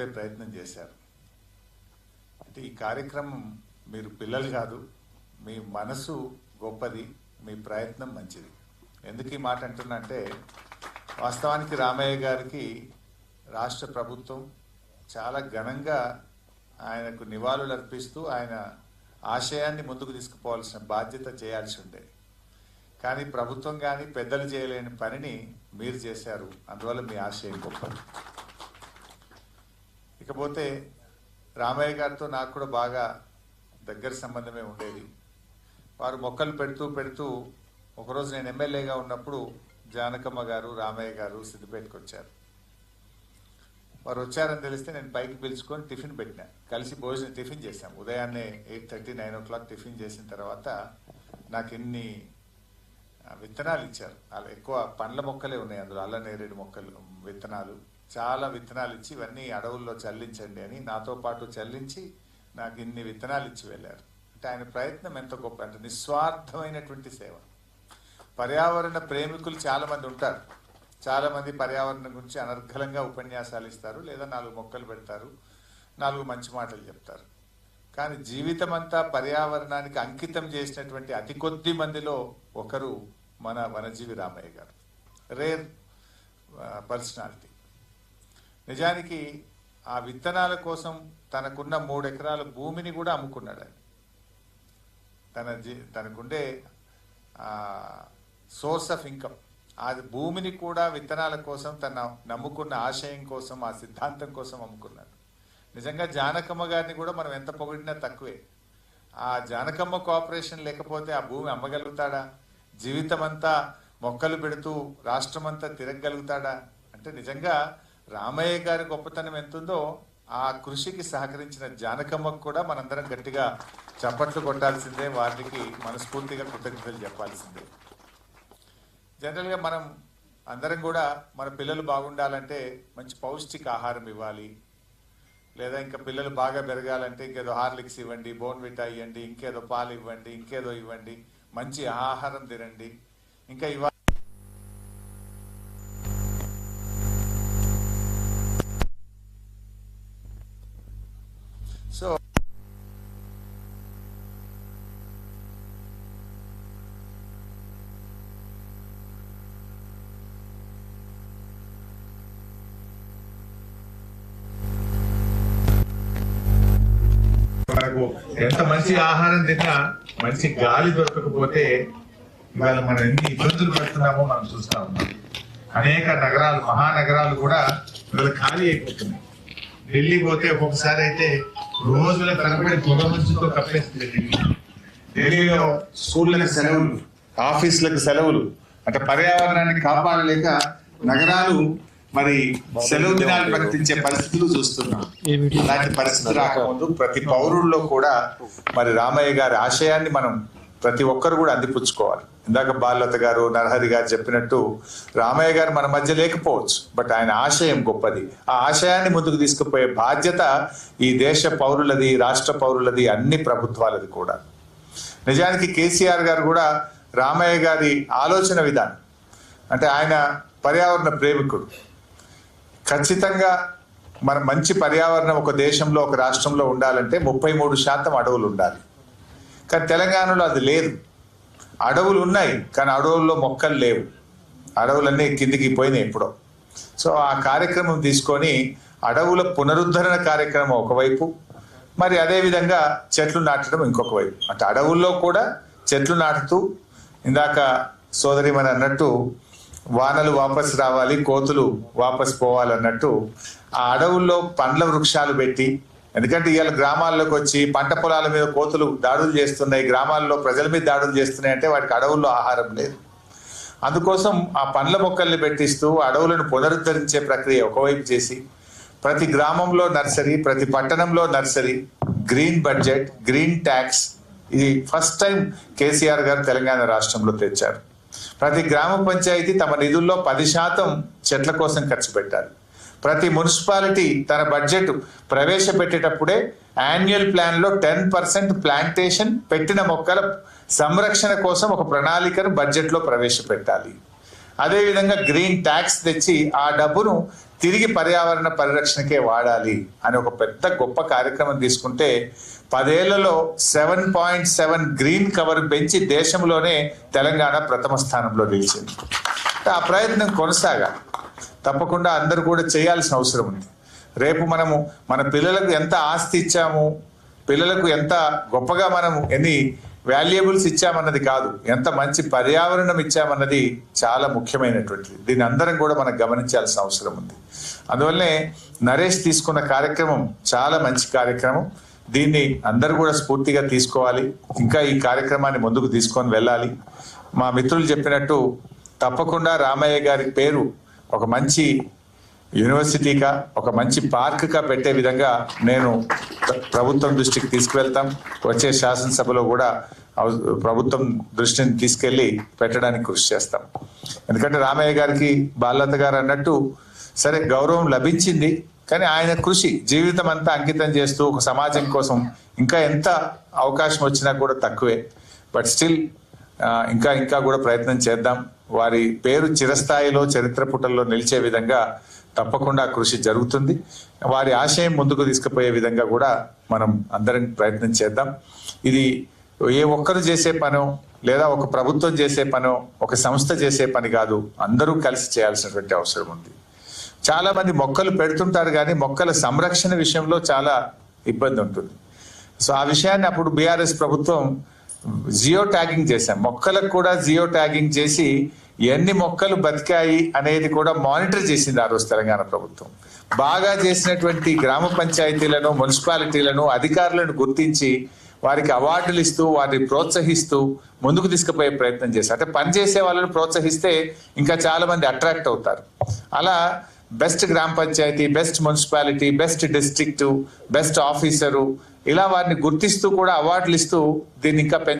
చెప్పే ప్రయత్నం చేశారు. అంటే ఈ కార్యక్రమం మీరు పిల్లలు కాదు మీ మనసు గొప్పది మీ ప్రయత్నం మంచిది. ఎందుకు ఈ మాట అంటున్నంటే వాస్తవానికి రామయ్య గారికి రాష్ట్ర ప్రభుత్వం చాలా ఘనంగా ఆయనకు నివాళులు అర్పిస్తూ ఆయన ఆశయాన్ని ముందుకు తీసుకుపోవాల్సిన బాధ్యత చేయాల్సి ఉండే. కానీ ప్రభుత్వం కానీ పెద్దలు చేయలేని పనిని మీరు చేశారు. అందువల్ల మీ ఆశయం గొప్పది. ఇకపోతే రామయ్య గారితో నాకు కూడా బాగా దగ్గర సంబంధమే ఉండేది. వారు మొక్కలు పెడుతూ పెడుతూ ఒకరోజు నేను ఎమ్మెల్యేగా ఉన్నప్పుడు జానకమ్మ గారు రామయ్య గారు సిద్దిపేటకు వచ్చారు. వారు వచ్చారని తెలిస్తే నేను పైకి పిలుచుకొని టిఫిన్ పెట్టినా. కలిసి భోజనం టిఫిన్ చేశాం. ఉదయాన్నే eight thirty nine o'clock tiffin చేసిన తర్వాత నాకు ఎన్ని విత్తనాలు ఇచ్చారు. అలా ఎక్కువ పండ్ల మొక్కలే ఉన్నాయి. అందులో అల్ల నేరేడు మొక్కలు విత్తనాలు చాలా విత్తనాలు ఇచ్చి ఇవన్నీ అడవుల్లో చల్లించండి అని నాతో పాటు చల్లించి నాకు ఇన్ని విత్తనాలు ఇచ్చి వెళ్ళారు. అంటే ఆయన ప్రయత్నం ఎంత గొప్ప అంటే నిస్వార్థమైనటువంటి సేవ. పర్యావరణ ప్రేమికులు చాలామంది ఉంటారు. చాలామంది పర్యావరణం గురించి అనర్ఘలంగా ఉపన్యాసాలు ఇస్తారు లేదా నాలుగు మొక్కలు పెడతారు నాలుగు మంచి మాటలు చెప్తారు. కానీ జీవితం అంతా పర్యావరణానికి అంకితం చేసినటువంటి అతి కొద్ది మందిలో ఒకరు మన వనజీవి రామయ్య గారు. రేర్ పర్సనాలిటీ uh, నిజానికి ఆ విత్తనాల కోసం తనకున్న మూడు ఎకరాల భూమిని కూడా అమ్ముకున్నాడు ఆయన. తన జీ- తనకుండే సోర్స్ ఆఫ్ ఇన్కమ్ ఆ భూమిని కూడా విత్తనాల కోసం తన నమ్ముకున్న ఆశయం కోసం ఆ సిద్ధాంతం కోసం అమ్ముకున్నాడు. నిజంగా జానకమ్మ గారిని కూడా మనం ఎంత పొగిడినా తక్కువే. ఆ జానకమ్మ కోఆపరేషన్ లేకపోతే ఆ భూమి అమ్మగలుగుతాడా? జీవితం అంతా మొక్కలు పెడుతూ రాష్ట్రమంతా తిరగగలుగుతాడా? అంటే నిజంగా రామయ్య గారి గొప్పతనం ఎంతుందో ఆ కృషికి సహకరించిన జానకమ్మకు కూడా మనందరం గట్టిగా చప్పట్లు కొట్టాల్సిందే వారికి మనస్ఫూర్తిగా కృతజ్ఞతలు చెప్పాల్సిందే. జనరల్గా మనం అందరం కూడా మన పిల్లలు బాగుండాలంటే మంచి పౌష్టిక ఆహారం ఇవ్వాలి. లేదా ఇంకా పిల్లలు బాగా పెరగాలంటే ఇంకేదో హార్లిక్స్ ఇవ్వండి బోన్విటా ఇవ్వండి ఇంకేదో పాలు ఇవ్వండి ఇంకేదో ఇవ్వండి మంచి ఆహారం తినండి. ఇంకా ఇవ్వాలి మనకు ఎంత మంచి ఆహారం తిన్నా మంచి గాలి దొరకకపోతే ఇవాళ మనం ఎన్ని ఇబ్బందులు పడుతున్నామో మనం చూస్తా ఉన్నాం. అనేక నగరాలు మహానగరాలు కూడా ఇవాళ ఖాళీ అయిపోతున్నాయి. ఢిల్లీ పోతే ఒక్కొక్కసారి అయితే రోజుల తరబడి పొగ మంచుతో కప్పేస్తుంది ఢిల్లీ. ఢిల్లీలో స్కూళ్ళకి సెలవులు ఆఫీసులకు సెలవులు అంటే పర్యావరణాన్ని కాపాడలేక నగరాలు మరి సెలవు దినాలు ప్రకటించే పరిస్థితులు చూస్తున్నాం. ఇలాంటి పరిస్థితి రాకముందు ప్రతి పౌరుల్లో కూడా మరి రామయ్య గారి ఆశయాన్ని మనం ప్రతి ఒక్కరు కూడా అందిపుచ్చుకోవాలి. ఇందాక బాలలత గారు నరహరి గారు చెప్పినట్టు రామయ్య గారు మన మధ్య లేకపోవచ్చు బట్ ఆయన ఆశయం గొప్పది. ఆ ఆశయాన్ని ముందుకు తీసుకుపోయే బాధ్యత ఈ దేశ పౌరులది రాష్ట్ర పౌరులది అన్ని ప్రభుత్వాలది కూడా. నిజానికి కేసీఆర్ గారు కూడా రామయ్య గారి ఆలోచన విధానం. అంటే ఆయన పర్యావరణ ప్రేమికుడు. ఖచ్చితంగా మన మంచి పర్యావరణం ఒక దేశంలో ఒక రాష్ట్రంలో ఉండాలంటే ముప్పై మూడు శాతం అడవులు ఉండాలి. కానీ తెలంగాణలో అది లేదు. అడవులు ఉన్నాయి కానీ అడవుల్లో మొక్కలు లేవు. అడవులన్నీ కిందికి పోయినాయి ఎప్పుడో. సో ఆ కార్యక్రమం తీసుకొని అడవుల పునరుద్ధరణ కార్యక్రమం ఒకవైపు మరి అదేవిధంగా చెట్లు నాటడం ఇంకొక వైపు. అంటే అడవుల్లో కూడా చెట్లు నాటుతూ ఇందాక సోదరి మన అన్నట్టు వానలు వాపస్ రావాలి కోతులు వాపస్ పోవాలన్నట్టు ఆ అడవుల్లో పండ్ల వృక్షాలు పెట్టి ఎందుకంటే ఇవాళ గ్రామాల్లోకి వచ్చి పంట పొలాల మీద కోతులు దాడులు చేస్తున్నాయి గ్రామాల్లో ప్రజల మీద దాడులు చేస్తున్నాయి అంటే వాటికి అడవుల్లో ఆహారం లేదు. అందుకోసం ఆ పండ్ల మొక్కల్ని పెట్టిస్తూ అడవులను పునరుద్ధరించే ప్రక్రియ ఒకవైపు చేసి ప్రతి గ్రామంలో నర్సరీ ప్రతి పట్టణంలో nursery green budget green tax ఇది first time KCR garu Telangana రాష్ట్రంలో తెచ్చారు. ప్రతి గ్రామ పంచాయతీ తమ నిధుల్లో పది శాతం చెట్ల కోసం ఖర్చు పెట్టాలి. ప్రతి మున్సిపాలిటీ తన బడ్జెట్ ప్రవేశపెట్టేటప్పుడే యాన్యువల్ ప్లాన్లో టెన్ పర్సెంట్ ప్లాంటేషన్ పెట్టిన మొక్కల సంరక్షణ కోసం ఒక ప్రణాళికను బడ్జెట్లో ప్రవేశపెట్టాలి. అదేవిధంగా గ్రీన్ ట్యాక్స్ తెచ్చి ఆ డబ్బును తిరిగి పర్యావరణ పరిరక్షణకే వాడాలి అని ఒక పెద్ద గొప్ప కార్యక్రమం తీసుకుంటే పదేళ్ళలో seven point seven green cover పెంచి దేశంలోనే తెలంగాణ ప్రథమ స్థానంలో నిలిచింది. ఆ ప్రయత్నం కొనసాగాలి. తప్పకుండా అందరూ కూడా చేయాల్సిన అవసరం ఉంది. రేపు మనము మన పిల్లలకు ఎంత ఆస్తి ఇచ్చాము పిల్లలకు ఎంత గొప్పగా మనము ఎన్ని వాల్యుయబుల్స్ ఇచ్చామన్నది కాదు. ఎంత మంచి పర్యావరణం ఇచ్చామన్నది చాలా ముఖ్యమైనటువంటిది. దీని అందరం కూడా మనం గమనించాల్సిన అవసరం ఉంది. అందువల్లనే నరేష్ తీసుకున్న కార్యక్రమం చాలా మంచి కార్యక్రమం. దీన్ని అందరూ కూడా స్ఫూర్తిగా తీసుకోవాలి. ఇంకా ఈ కార్యక్రమాన్ని ముందుకు తీసుకొని వెళ్ళాలి. మా మిత్రులు చెప్పినట్టు తప్పకుండా రామయ్య గారి పేరు ఒక మంచి యూనివర్సిటీగా ఒక మంచి పార్క్గా పెట్టే విధంగా నేను ప్రభుత్వం దృష్టికి తీసుకువెళ్తాం. వచ్చే శాసనసభలో కూడా ప్రభుత్వం దృష్టిని తీసుకెళ్ళి పెట్టడానికి కృషి చేస్తాం. ఎందుకంటే రామయ్య గారికి బాలత గారు అన్నట్టు సరే గౌరవం లభించింది కానీ ఆయన కృషి జీవితం అంతా అంకితం చేస్తూ ఒక సమాజం కోసం ఇంకా ఎంత అవకాశం వచ్చినా కూడా తక్కువే. బట్ స్టిల్ ఇంకా ఇంకా కూడా ప్రయత్నం చేద్దాం. వారి పేరు చిరస్థాయిలో చరిత్ర పుటల్లో నిలిచే విధంగా తప్పకుండా కృషి జరుగుతుంది. వారి ఆశయం ముందుకు తీసుకుపోయే విధంగా కూడా మనం అందరం ప్రయత్నం చేద్దాం. ఇది ఏ ఒక్కరు చేసే పనో లేదా ఒక ప్రభుత్వం చేసే పనో ఒక సంస్థ చేసే పని కాదు. అందరూ కలిసి చేయాల్సినటువంటి అవసరం ఉంది. చాలా మంది మొక్కలు పెడుతుంటారు కానీ మొక్కల సంరక్షణ విషయంలో చాలా ఇబ్బంది ఉంటుంది. సో ఆ విషయాన్ని అప్పుడు బీఆర్ఎస్ ప్రభుత్వం జియో ట్యాగింగ్ చేశాం. మొక్కలకు కూడా జియో ట్యాగింగ్ చేసి ఎన్ని మొక్కలు బతికాయి అనేది కూడా మానిటర్ చేసింది ఆ రోజు తెలంగాణ ప్రభుత్వం. బాగా చేసినటువంటి గ్రామ పంచాయతీలను మున్సిపాలిటీలను అధికారులను గుర్తించి వారికి అవార్డులు ఇస్తూ వారిని ప్రోత్సహిస్తూ ముందుకు తీసుకుపోయే ప్రయత్నం చేస్తారు అంటే పని చేసే వాళ్ళని ప్రోత్సహిస్తే ఇంకా చాలా మంది అట్రాక్ట్ అవుతారు. అలా బెస్ట్ గ్రామ panchayat best municipality best district best officer ఇలా వారిని గుర్తిస్తూ కూడా అవార్డులు ఇస్తూ దీన్ని ఇంకా పెంచ